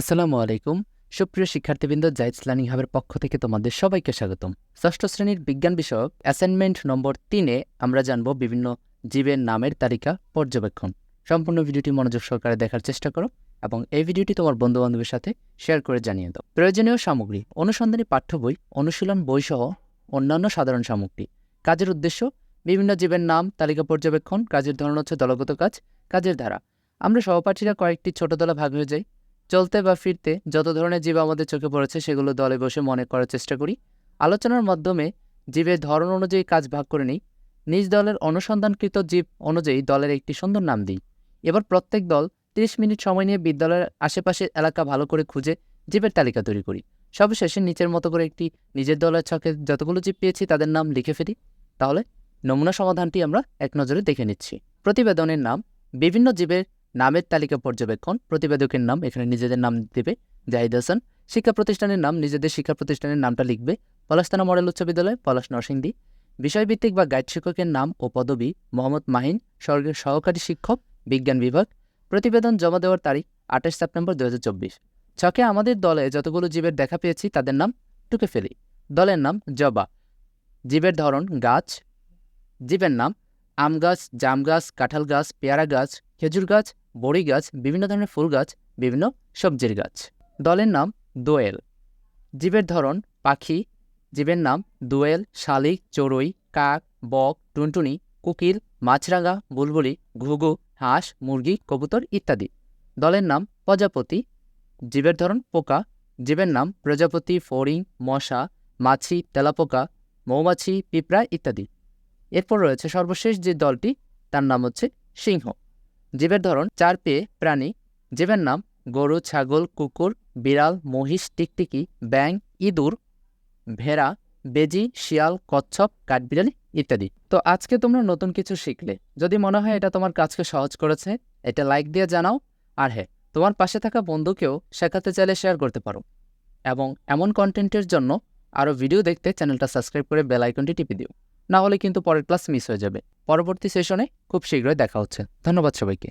আসসালামু আলাইকুম। সুপ্রিয় শিক্ষার্থীবৃন্দ জাইডস লার্নিং হাবের পক্ষ থেকে তোমাদের সবাইকে স্বাগতম। ষষ্ঠ শ্রেণির বিজ্ঞান বিষয়ক অ্যাসাইনমেন্ট নম্বর তিনে আমরা জানব বিভিন্ন জীবের নামের তালিকা পর্যবেক্ষণ। সম্পূর্ণ ভিডিওটি মনোযোগ সহকারে দেখার চেষ্টা করো এবং এই ভিডিওটি তোমার বন্ধুবান্ধবের সাথে শেয়ার করে জানিয়ে দাও। প্রয়োজনীয় সামগ্রী, অনুসন্ধানী পাঠ্য বই, অনুশীলন বইসহ অন্যান্য সাধারণ সামগ্রী। কাজের উদ্দেশ্য, বিভিন্ন জীবের নাম, তালিকা পর্যবেক্ষণ, কাজের ধরন হচ্ছে দলগত কাজ, কাজের ধারা। আমরা সহপাঠীরা কয়েকটি ছোট দলে ভাগ হয়ে যাই। চলতে বা ফিরতে যত ধরনের জীব আমাদের চোখে পড়েছে, সেগুলো দলে বসে মনে করার চেষ্টা করি। আলোচনার মাধ্যমে জীবের ধরন অনুযায়ী কাজ ভাগ করে নিই। নিজ দলের অনুসন্ধানকৃত জীব অনুযায়ী দলের একটি সুন্দর নাম দিই। এবার প্রত্যেক দল 30 মিনিট সময় নিয়ে বিদ্যালয়ের আশেপাশের এলাকা ভালো করে খুঁজে জীবের তালিকা তৈরি করি। সবশেষে নিচের মতো করে একটি নিজের দলের ছকে যতগুলো জীব পেয়েছি, তাদের নাম লিখে ফেলি। তাহলে নমুনা সমাধানটি আমরা এক নজরে দেখে নিচ্ছি। প্রতিবেদনের নাম বিভিন্ন জীবের নামের তালিকা পর্যবেক্ষণ, প্রতিবেদকের নাম, এখানে নিজেদের নাম দেবে, জাহিদ হাসান। শিক্ষা প্রতিষ্ঠানের নাম, নিজেদের শিক্ষা প্রতিষ্ঠানের নামটা লিখবে, পলাশতানা মডেল উচ্চ বিদ্যালয়, পলাশ নরসিংদী। বিষয়ভিত্তিক বা গাইড শিক্ষকের নাম ও পদবি, মোহাম্মদ মাহিন স্বর্গের সহকারী শিক্ষক, বিজ্ঞান বিভাগ। প্রতিবেদন জমা দেওয়ার তারিখ, আঠাশ সেপ্টেম্বর দু হাজার চব্বিশ। ছকে আমাদের দলে যতগুলো জীবের দেখা পেয়েছি, তাদের নাম টুকে ফেলি। দলের নাম জবা। জীবের ধরন গাছ। জীবের নাম আম গাছ, জাম গাছ, কাঁঠাল গাছ, পেয়ারা গাছ, খেজুর গাছ বড়ি গাছ, বিভিন্ন ধরনের ফুল গাছ, বিভিন্ন সবজির গাছ। দলের নাম দোয়েল। জীবের ধরন পাখি। জীবের নাম দোয়েল, শালিক, চড়ুই, কাক, বক, টুনটুনি, কুকিল, মাছরাঙা, বুলবুলি, ঘুঘু, হাঁস, মুরগি, কবুতর ইত্যাদি। দলের নাম প্রজাপতি। জীবের ধরন পোকা। জীবের নাম প্রজাপতি, ফড়িং, মশা, মাছি, তেলাপোকা, মৌমাছি, পিঁপড়া ইত্যাদি। এরপর রয়েছে সর্বশেষ যে দলটি, তার নাম হচ্ছে সিংহ। জীবের ধরন চার পেয়ে প্রাণী। জীবের নাম গরু, ছাগল, কুকুর, বিড়াল, মহিষ, টিকটিকি ব্যাং ইঁদুর, ভেড়া, বেজি, শিয়াল, কচ্ছপ, কাঠবিড়ালি ইত্যাদি। তো আজকে তোমরা নতুন কিছু শিখলে। যদি মনে হয় এটা তোমার কাজকে সহজ করেছে, এটা লাইক দিয়ে জানাও। আর হ্যাঁ তোমার পাশে থাকা বন্ধুকেও শেখাতে চাইলে শেয়ার করতে পারো। এবং এমন কন্টেন্টের জন্য আরও ভিডিও দেখতে চ্যানেলটা সাবস্ক্রাইব করে বেল আইকনটি টিপে দিও। না হলে কিন্তু পরের ক্লাস মিস হয়ে যাবে। পরবর্তী সেশনে খুব শীঘ্রই দেখা হচ্ছে। ধন্যবাদ সবাইকে।